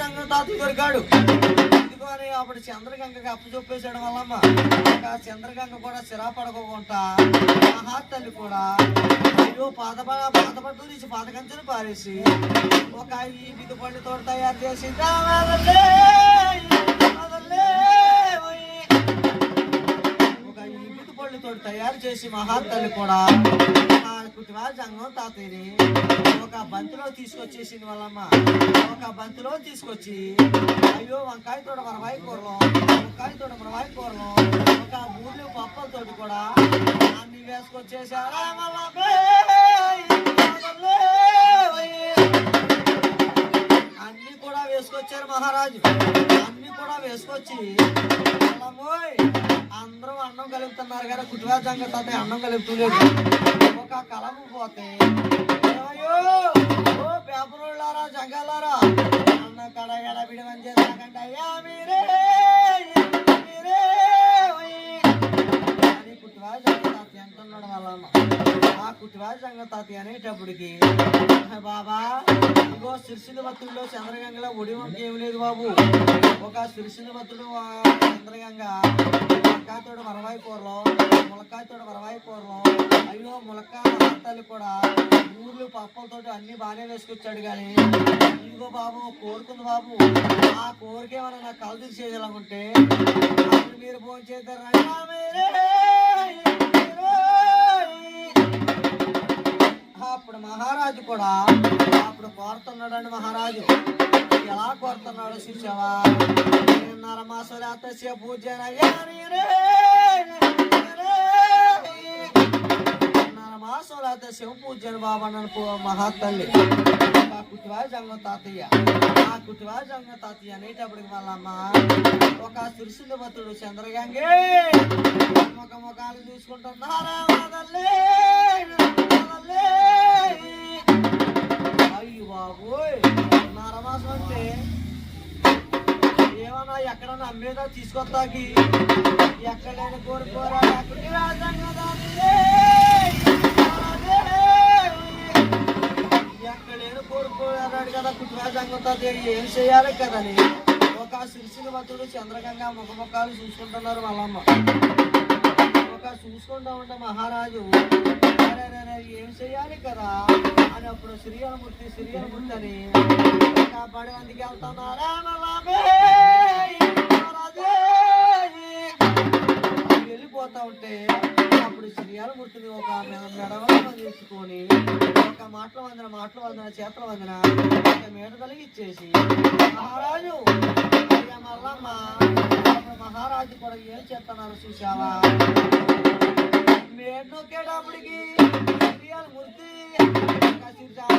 ఒక తాత దొరికాడు. ఇదిగో అప్పుడు చంద్రగంగకి అప్పు చెప్పేశాడు వల్లమ్మ ఇంకా చంద్రగంగ కూడా సిరా పడకోకుండా మహాతల్లి కూడా అయ్యో పాత పాతపట్టు తీసి పాతకంచెలు పారేసి ఒక ఈ విధి పళ్ళు తోట తయారు చేసి విధి తయారు చేసి మహాతల్లి కూడా ఆ కుటుంబ సంఘం తాతయ్యని ఒక బంతిలో తీసుకొచ్చేసింది వాళ్ళమ్మ. ఒక బంతిలో తీసుకొచ్చి అయ్యో వంకాయ తోట మరవాయి కూరలో వంకాయ తోట మరవాయి కూరలో ఒక ఊర్లు పప్పలతోటి కూడా అన్ని వేసుకొచ్చేసారా అన్ని కూడా వేసుకొచ్చారు మహారాజు. అన్ని కూడా వేసుకొచ్చి అందరూ అన్నం కలుపుతున్నారు కానీ కుటుంబ సంగతి అన్నం కలుపుతులేదు. ఒక కలము పోతే ఓ పేపరులారా జంగాలారా అన్న కడ ఎడ బిడమని చేస్తాకంటే అయ్యా మీరే మీరే అని తాతయ్య అంటున్నాడు వాళ్ళమ్మ ఆ కుటుంబాల సంగతి తాతయ్య అనేటప్పటికి బాబా ఇగో సిరిసిల భక్తుల్లో చంద్రగంగలో ఒడి వంక లేదు బాబు. ఒక సిరిసిల భక్తుడు తల్లి కూడా ఊర్లు పప్పలతోటి అన్ని బాగానే వేసుకొచ్చాడు కానీ ఇదిగో బాబు కోరుకుంది బాబు ఆ కోరిక ఏమైనా నాకు కలు చేయాలనుకుంటే అప్పుడు మీరు ఫోన్ చేస్తారు అప్పుడు మహారాజు కూడా అప్పుడు కోరుతున్నాడండి మహారాజు. ఎలా కోరుతున్నాడు చూసావా? నరమాసం లేత పూజన నరమాసం శివ పూజన బాబా నన్ను మహాతల్లి. ఆ కుటివా జంగ తాతయ్య. ఆ కుటివా జంగ తాతయ్య అనేటప్పటికి వాళ్ళమ్మ ఒక సిరిసిల్ల భక్తుడు చంద్రగంగే. ముఖ ముఖాలు చూసుకుంటున్నారా అయ్యి బాబోయ్ నరమాసం అంటే ఏమన్నా ఎక్కడన్నా అమ్మేదా తీసుకొస్తాకి? ఎక్కడైనా కోరుకోరా? రాజ్యాంగంతో ఏం చేయాలి కదని ఒక సిరిసిల భక్తుడు చంద్రగంగా ముఖ ముఖాలు చూసుకుంటున్నారు వాళ్ళమ్మ ఒక చూసుకుంటూ ఉంటే మహారాజు ఏం చెయ్యాలి కదా? అని అప్పుడు శ్రీయలమూర్తి శ్రీయలమూర్తి అని ఒక అందుకు వెళ్తున్నారా వెళ్ళిపోతా ఉంటే అప్పుడు గుర్తుని ఒక మెడవల తీసుకొని ఒక మాటల వందన మాటల వందన చేతల వందన ఒక మేడ కలిగిచ్చేసి మహారాజు మల్లమ్మ మహారాజు కూడా ఏం చేస్తున్నారు చూసావా మేడ నొక్కేటప్పటికి గుర్తి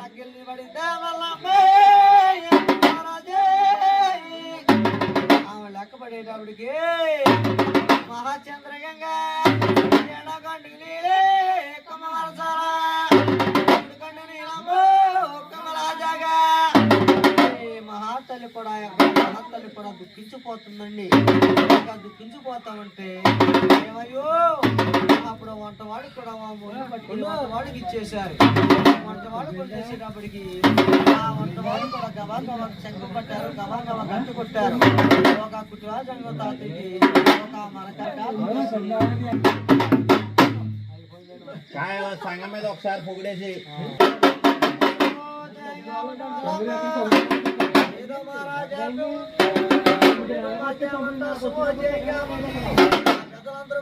తగ్గిల్ని పడితే మల్లమ్మే? మహారాజే! ఆమె లెక్క పడేటప్పటికి మహాచంద్రగంగా ఎడగంటి నీలే కుమవరసాల ఉడుకండి నీలమ్మో కుమరాజాగా మహాతల్లి కూడా మహాతల్లి కూడా దుఃఖించిపోతుందండి. ఇంకా దుఃఖించిపోతామంటే ఏమయ్యో? అప్పుడు వంటవాడు కూడా మా ముందు పట్టి ఇచ్చేశారు. వంటవాడు కూడా చేసేటప్పటికి ఆ వంటవాడు కూడా గబా గబా చెంగు పట్టారు గబా గబా గంటు కొట్టారు. ఒక కుటుంబ సంఘం తాతకి ఒక మరకట్ట. సంఘం మీద ఒకసారి పొగిడేసి ఏదో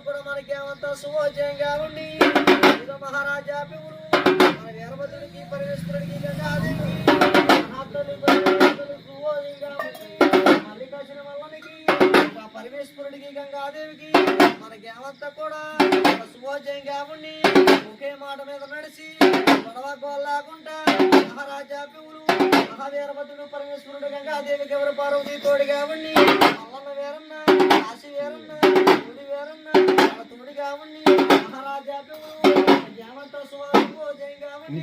కూడా మనకేమంతా శుభోజయంగా ఉండి మహారాజా పివురు మన వీరభద్రుడికి పరమేశ్వరుడికి గంగాదేవికి మల్లికార్జున వల్లనికి పరమేశ్వరుడికి గంగాదేవికి మనకేమంతా కూడా ఒక శుభోజయంగా ఉండి మాట మీద నడిచి గొడవ లేకుండా మహారాజా పివులు మహావీరభద్రుడు పరమేశ్వరుడు గంగాదేవికి ఎవరు పార్వతి తోడుగా ఉండి? అల్లన్న వేరన్న కాశీ వేరన్న గుడి వేరన్న తోడుగా ఉండి మహారాజా పివులు స్వామి సువాజయంగా ఉండి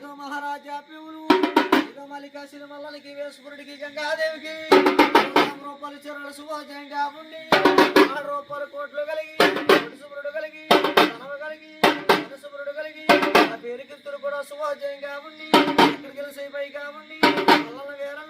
ఇదో మహారాజా పివులు ఇదో మల్లికా సిరిమల్లలకి వేసుకురుడికి గంగాదేవికి రూపాయలు చెరువుల సుభోజయంగా ఉండి ఆరు రూపాయలు కోట్లు కలిగి శుభ్రుడు కలిగి ధనము కలిగి శుభ్రుడు కలిగి ఆ పేరు కీర్తులు కూడా సుభోజయంగా ఉండి ఇక్కడికి వెళ్ళి పైగా ఉండి మల్లల వేరం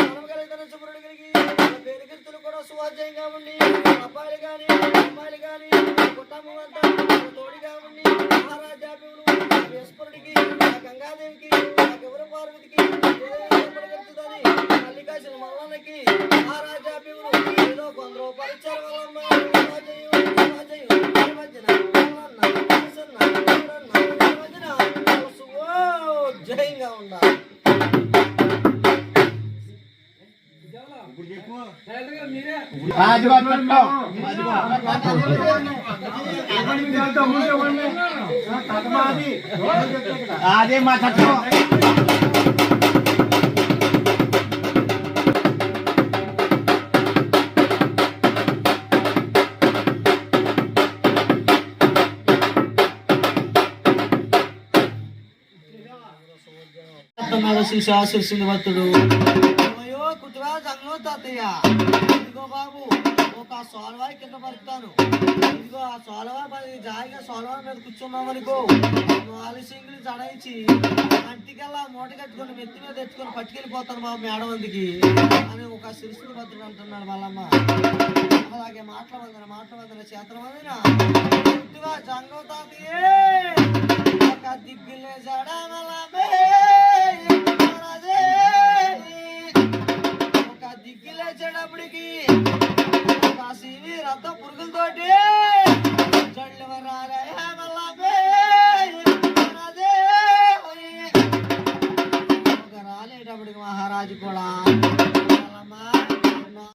కోటి సుబ్రుడు కలిగి ధనం కలిగి పేరు కీర్తులు కూడా సువాధ్యంగా ఉండి అబ్బాయిలు గాని అమ్మాయిలు గాని కుటుంబం అంతా వాళ్ళ తోడుగా ఉండి మహారాజా పివులు ఈశ్వరుడికి గంగాదేవికి గౌరవ పార్వతికి ఏదైతుందని మల్లికాశిల మల్లన్నకి మహారాజా ఏదో వంద రూపాయలు ఇచ్చారు వాళ్ళమ్మ జయంగా ఉండాలి. మీరే అదిగో చుట్టం. అదిగో. అదే మా చట్టం మేడ చూసి తాతయ్య ఇదిగో బాబు ఒక సోలవాయి కింద పడతాను. ఇదిగో ఆ సోలవా జాయిగా సోలవా మీద కూర్చున్నాం అనుకో నాలుగు సింగులు జడాయించి అంటికల్లా మూట కట్టుకుని మెత్తి మీద తెచ్చుకొని పట్టుకెళ్ళిపోతాను బాబు మేడమందికి అని ఒక శిరుసుని భద్రుడు అంటున్నాడు వాళ్ళమ్మ అలాగే మాట్లాడవద్దన మాట్లాడవద్దన చేతనవదిన కుటుంబా జంగం తాతయ్యే ఒక దిగ్గులే జడమలమే ఒక దిగ్గులే చెడప్పటికి సివి రక్త పురుగులతోటి జల్లు రాలే మల్లమే రాలేటప్పటికి మహారాజు కూడా.